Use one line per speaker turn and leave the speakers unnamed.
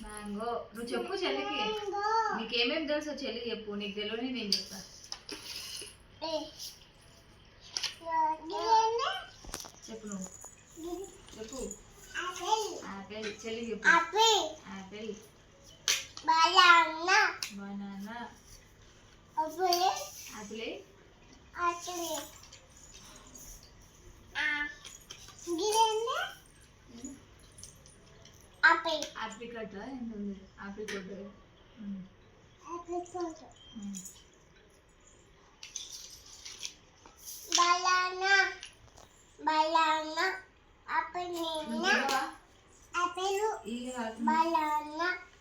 Mango. నువ్వు చెప్పు చెల్లికి. నీకేమేమి తెలుసో చెల్లి చెప్పు. నీకు తెలియని నేను చెప్తా. చెప్పు నువ్వు. చెప్పు. ఆపిల్. చెల్లి చెప్పు. ఆపిల్. బనానా. ఆపిల్. ఆప్రికట్ ఎంత ఉంది apricot
Banana, banana, apple, apple,
ఈ
banana, apple, banana, apple,
apple
apple.